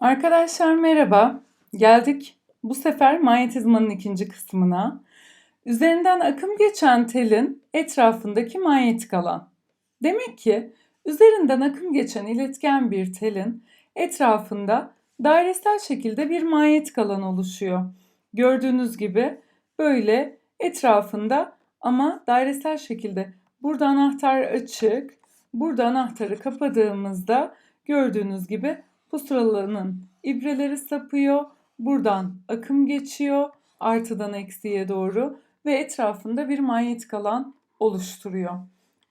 Arkadaşlar merhaba. Geldik bu sefer manyetizmanın ikinci kısmına. Üzerinden akım geçen telin etrafındaki manyetik alan. Demek ki üzerinden akım geçen iletken bir telin etrafında dairesel şekilde bir manyetik alan oluşuyor. Gördüğünüz gibi böyle etrafında ama dairesel şekilde burada anahtar açık. Burada anahtarı kapadığımızda gördüğünüz gibi pusulalarının ibreleri sapıyor. Buradan akım geçiyor artıdan eksiye doğru ve etrafında bir manyetik alan oluşturuyor.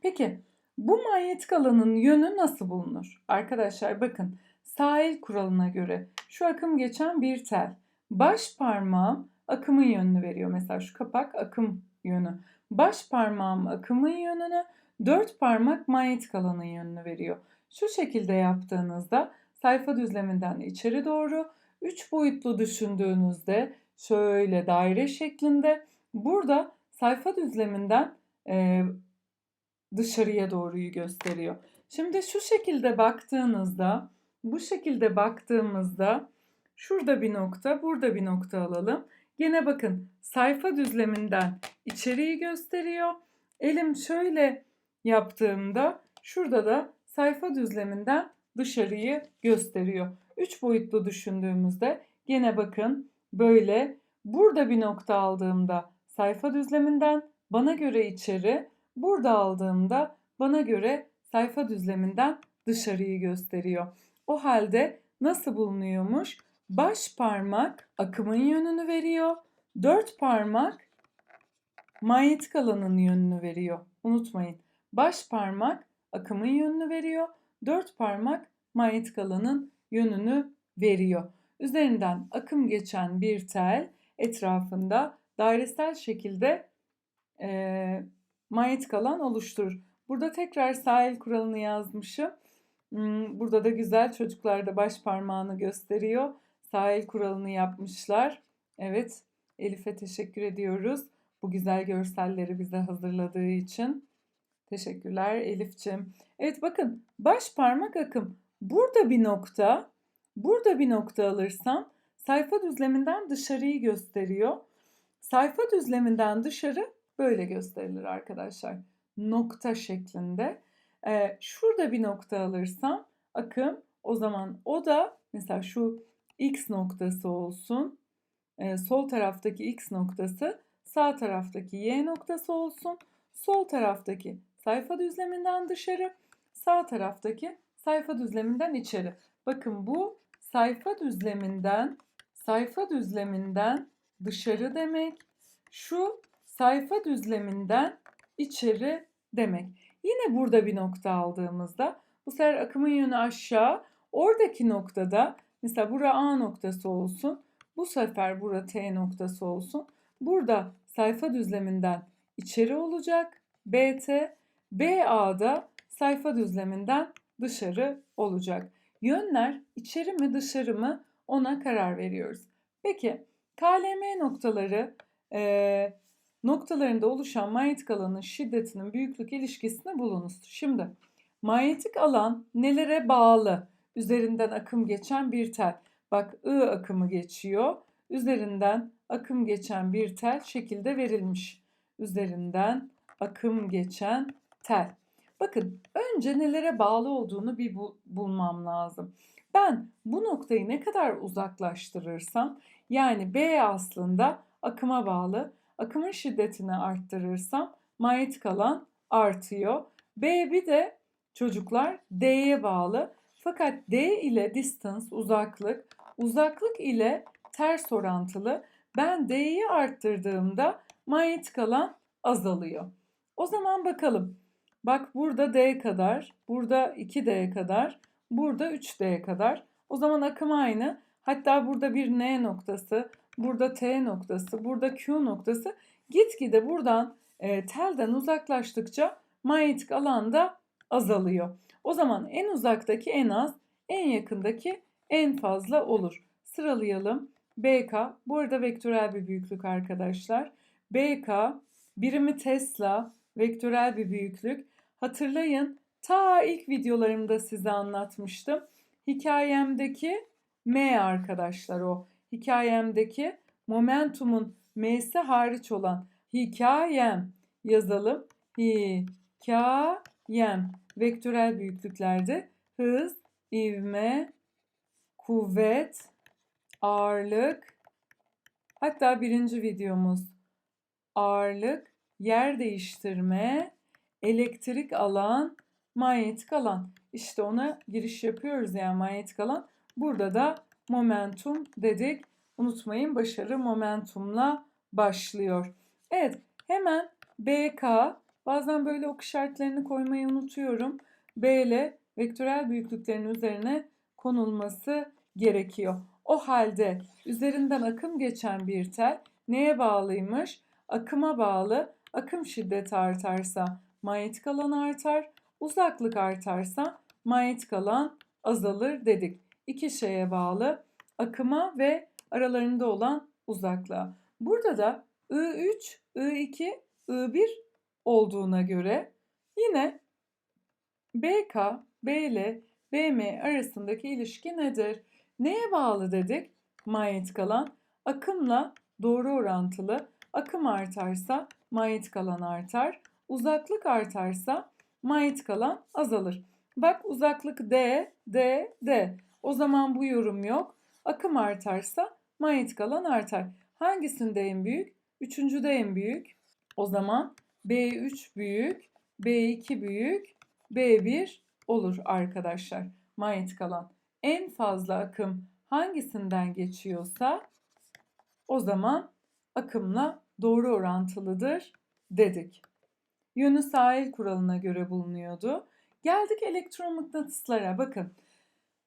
Peki bu manyetik alanın yönü nasıl bulunur? Arkadaşlar bakın sahil kuralına göre şu akım geçen bir tel. Baş parmağım akımın yönünü veriyor. Mesela şu kapak akım yönü. Baş parmağım akımın yönünü, dört parmak manyetik alanın yönünü veriyor. Şu şekilde yaptığınızda sayfa düzleminden içeri doğru üç boyutlu düşündüğünüzde şöyle daire şeklinde burada sayfa düzleminden e, dışarıya doğruyu gösteriyor. Şimdi şu şekilde baktığınızda bu şekilde baktığımızda şurada bir nokta burada bir nokta alalım. Yine bakın sayfa düzleminden içeriği gösteriyor. Elim şöyle yaptığımda şurada da sayfa düzleminden dışarıyı gösteriyor. Üç boyutlu düşündüğümüzde yine bakın böyle burada bir nokta aldığımda sayfa düzleminden bana göre içeri, burada aldığımda bana göre sayfa düzleminden dışarıyı gösteriyor. O halde nasıl bulunuyormuş? Baş parmak akımın yönünü veriyor. Dört parmak manyetik alanın yönünü veriyor. Unutmayın. Baş parmak akımın yönünü veriyor. Dört parmak manyetik alanın yönünü veriyor. Üzerinden akım geçen bir tel etrafında dairesel şekilde e, manyetik alan oluşturur. Burada tekrar sahil kuralını yazmışım. Hmm, burada da güzel çocuklar da baş parmağını gösteriyor. Sahil kuralını yapmışlar. Evet Elif'e teşekkür ediyoruz. Bu güzel görselleri bize hazırladığı için. Teşekkürler Elif'ciğim. Evet bakın baş parmak akım. Burada bir nokta, burada bir nokta alırsam sayfa düzleminden dışarıyı gösteriyor. Sayfa düzleminden dışarı böyle gösterilir arkadaşlar. Nokta şeklinde. Ee, şurada bir nokta alırsam akım o zaman o da mesela şu x noktası olsun. Ee, sol taraftaki x noktası sağ taraftaki y noktası olsun. Sol taraftaki sayfa düzleminden dışarı, sağ taraftaki sayfa düzleminden içeri. Bakın bu sayfa düzleminden sayfa düzleminden dışarı demek. Şu sayfa düzleminden içeri demek. Yine burada bir nokta aldığımızda bu sefer akımın yönü aşağı. Oradaki noktada mesela bura A noktası olsun. Bu sefer bura T noktası olsun. Burada sayfa düzleminden içeri olacak. BT, BA'da sayfa düzleminden dışarı olacak. Yönler içeri mi dışarı mı ona karar veriyoruz. Peki KLM noktaları e, noktalarında oluşan manyetik alanın şiddetinin büyüklük ilişkisini bulunuz. Şimdi manyetik alan nelere bağlı? Üzerinden akım geçen bir tel. Bak I akımı geçiyor. Üzerinden akım geçen bir tel şekilde verilmiş. Üzerinden akım geçen tel. Bakın önce nelere bağlı olduğunu bir bul bulmam lazım. Ben bu noktayı ne kadar uzaklaştırırsam yani B aslında akıma bağlı. Akımın şiddetini arttırırsam manyetik alan artıyor. B bir de çocuklar D'ye bağlı. Fakat D ile distance uzaklık, uzaklık ile ters orantılı. Ben D'yi arttırdığımda manyetik alan azalıyor. O zaman bakalım. Bak burada D kadar, burada 2D kadar, burada 3D kadar. O zaman akım aynı. Hatta burada bir N noktası, burada T noktası, burada Q noktası gitgide buradan e, telden uzaklaştıkça manyetik alan da azalıyor. O zaman en uzaktaki en az, en yakındaki en fazla olur. Sıralayalım. BK, bu arada vektörel bir büyüklük arkadaşlar. BK, birimi Tesla, vektörel bir büyüklük. Hatırlayın ta ilk videolarımda size anlatmıştım. Hikayemdeki M arkadaşlar o. Hikayemdeki momentumun M'si hariç olan hikayem yazalım. Hikayem vektörel büyüklüklerde hız, ivme, kuvvet, ağırlık. Hatta birinci videomuz ağırlık, yer değiştirme, elektrik alan, manyetik alan. İşte ona giriş yapıyoruz yani manyetik alan. Burada da momentum dedik. Unutmayın başarı momentumla başlıyor. Evet hemen BK bazen böyle ok işaretlerini koymayı unutuyorum. B ile vektörel büyüklüklerin üzerine konulması gerekiyor. O halde üzerinden akım geçen bir tel neye bağlıymış? Akıma bağlı. Akım şiddeti artarsa manyetik alan artar. Uzaklık artarsa manyetik alan azalır dedik. İki şeye bağlı. Akıma ve aralarında olan uzaklığa. Burada da I3, I2, I1 olduğuna göre yine BK, BL, BM arasındaki ilişki nedir? Neye bağlı dedik? Manyetik alan akımla doğru orantılı. Akım artarsa manyetik alan artar. Uzaklık artarsa manyetik alan azalır. Bak uzaklık D, D, D. O zaman bu yorum yok. Akım artarsa manyetik alan artar. Hangisinde en büyük? Üçüncüde en büyük. O zaman B3 büyük, B2 büyük, B1 olur arkadaşlar. Manyetik alan. En fazla akım hangisinden geçiyorsa o zaman akımla doğru orantılıdır dedik. Yönü sahil kuralına göre bulunuyordu. Geldik elektromıknatıslara. Bakın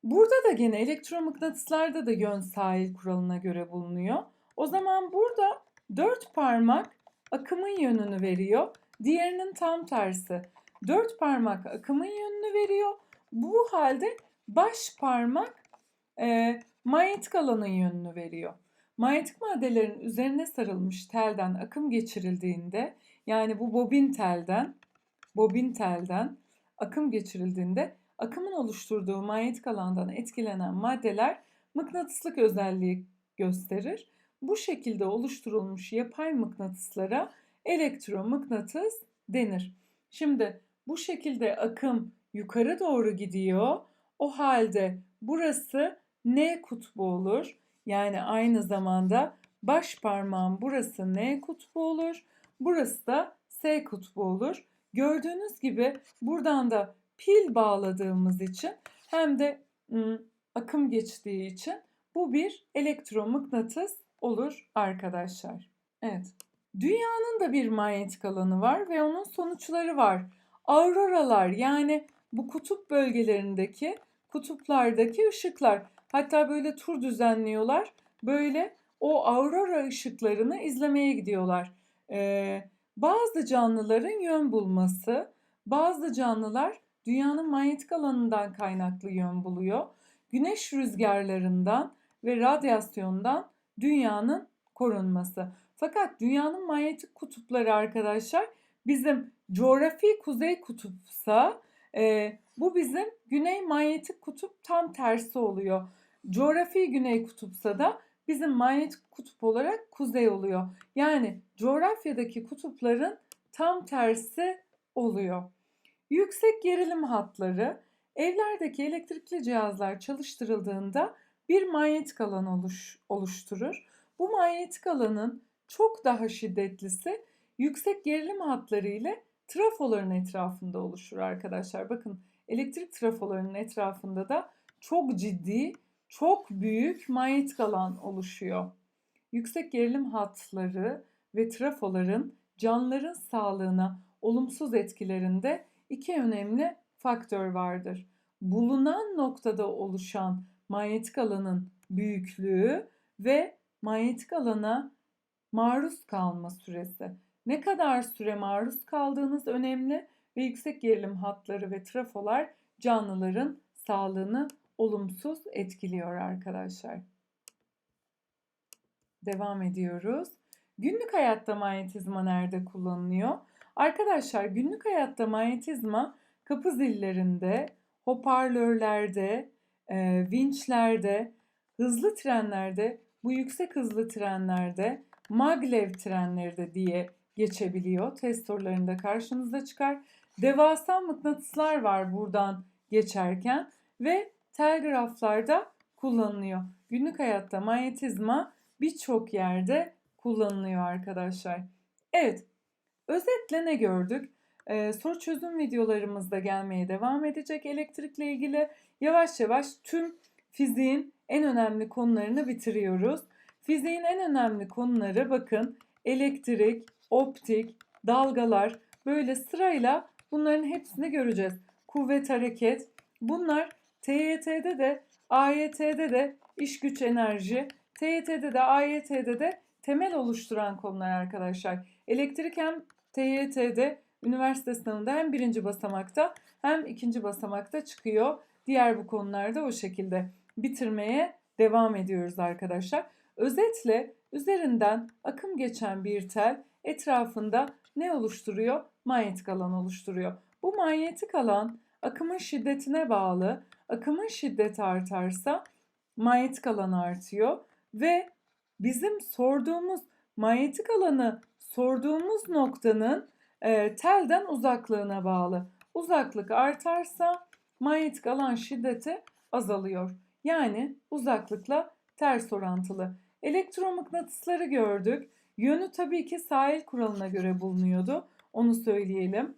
burada da gene elektromıknatıslarda da yön sahil kuralına göre bulunuyor. O zaman burada dört parmak akımın yönünü veriyor. Diğerinin tam tersi. Dört parmak akımın yönünü veriyor. Bu halde baş parmak e, manyetik alanın yönünü veriyor. Manyetik maddelerin üzerine sarılmış telden akım geçirildiğinde yani bu bobin telden bobin telden akım geçirildiğinde akımın oluşturduğu manyetik alandan etkilenen maddeler mıknatıslık özelliği gösterir. Bu şekilde oluşturulmuş yapay mıknatıslara elektromıknatıs denir. Şimdi bu şekilde akım yukarı doğru gidiyor. O halde burası N kutbu olur. Yani aynı zamanda baş parmağın burası N kutbu olur. Burası da S kutbu olur. Gördüğünüz gibi buradan da pil bağladığımız için hem de ım, akım geçtiği için bu bir elektromıknatıs olur arkadaşlar. Evet. Dünyanın da bir manyetik alanı var ve onun sonuçları var. Auroralar yani bu kutup bölgelerindeki kutuplardaki ışıklar. Hatta böyle tur düzenliyorlar. Böyle o aurora ışıklarını izlemeye gidiyorlar. Ee, bazı canlıların yön bulması, bazı canlılar dünyanın manyetik alanından kaynaklı yön buluyor. Güneş rüzgarlarından ve radyasyondan dünyanın korunması. Fakat dünyanın manyetik kutupları arkadaşlar bizim coğrafi kuzey kutupsa e, bu bizim güney manyetik kutup tam tersi oluyor. Coğrafi güney kutupsa da bizim manyetik kutup olarak kuzey oluyor. Yani coğrafyadaki kutupların tam tersi oluyor. Yüksek gerilim hatları evlerdeki elektrikli cihazlar çalıştırıldığında bir manyetik alan oluş, oluşturur. Bu manyetik alanın çok daha şiddetlisi yüksek gerilim hatları ile trafoların etrafında oluşur arkadaşlar. Bakın elektrik trafolarının etrafında da çok ciddi, çok büyük manyetik alan oluşuyor. Yüksek gerilim hatları ve trafoların canlıların sağlığına olumsuz etkilerinde iki önemli faktör vardır. Bulunan noktada oluşan manyetik alanın büyüklüğü ve manyetik alana maruz kalma süresi. Ne kadar süre maruz kaldığınız önemli ve yüksek gerilim hatları ve trafolar canlıların sağlığını olumsuz etkiliyor arkadaşlar. Devam ediyoruz. Günlük hayatta manyetizma nerede kullanılıyor? Arkadaşlar günlük hayatta manyetizma kapı zillerinde, hoparlörlerde, e, vinçlerde, hızlı trenlerde, bu yüksek hızlı trenlerde maglev trenleri de diye geçebiliyor. Test sorularında karşınıza çıkar. Devasa mıknatıslar var buradan geçerken ve telgraflarda kullanılıyor. Günlük hayatta manyetizma birçok yerde kullanılıyor arkadaşlar. Evet, özetle ne gördük? Ee, soru çözüm videolarımız da gelmeye devam edecek elektrikle ilgili. Yavaş yavaş tüm fiziğin en önemli konularını bitiriyoruz. Fiziğin en önemli konuları bakın elektrik, optik, dalgalar böyle sırayla bunların hepsini göreceğiz. Kuvvet, hareket bunlar TYT'de de AYT'de de iş güç enerji, TYT'de de AYT'de de temel oluşturan konular arkadaşlar. Elektrik hem TYT'de üniversite sınavında hem birinci basamakta hem ikinci basamakta çıkıyor. Diğer bu konularda o şekilde bitirmeye devam ediyoruz arkadaşlar. Özetle üzerinden akım geçen bir tel etrafında ne oluşturuyor? Manyetik alan oluşturuyor. Bu manyetik alan akımın şiddetine bağlı. Akımın şiddeti artarsa manyetik alan artıyor ve bizim sorduğumuz manyetik alanı sorduğumuz noktanın e, telden uzaklığına bağlı. Uzaklık artarsa manyetik alan şiddeti azalıyor. Yani uzaklıkla ters orantılı. Elektromıknatısları gördük. Yönü tabii ki sahil kuralına göre bulunuyordu. Onu söyleyelim.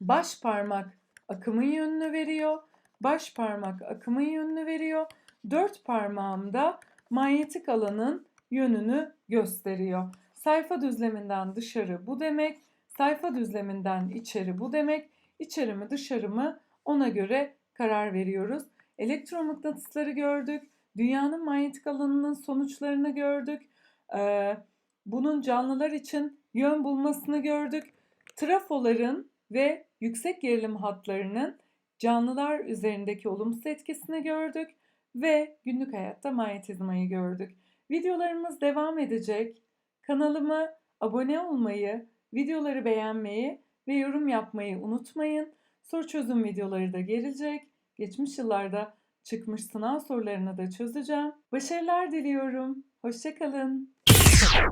Baş parmak akımın yönünü veriyor. Baş parmak akımın yönünü veriyor. Dört parmağımda manyetik alanın yönünü gösteriyor. Sayfa düzleminden dışarı bu demek. Sayfa düzleminden içeri bu demek. İçeri mi dışarı mı ona göre karar veriyoruz. Elektromıknatısları gördük. Dünyanın manyetik alanının sonuçlarını gördük. Ee, bunun canlılar için yön bulmasını gördük. Trafoların ve yüksek gerilim hatlarının canlılar üzerindeki olumsuz etkisini gördük ve günlük hayatta manyetizmayı gördük. Videolarımız devam edecek. Kanalıma abone olmayı, videoları beğenmeyi ve yorum yapmayı unutmayın. Soru çözüm videoları da gelecek. Geçmiş yıllarda çıkmış sınav sorularını da çözeceğim. Başarılar diliyorum. Hoşçakalın.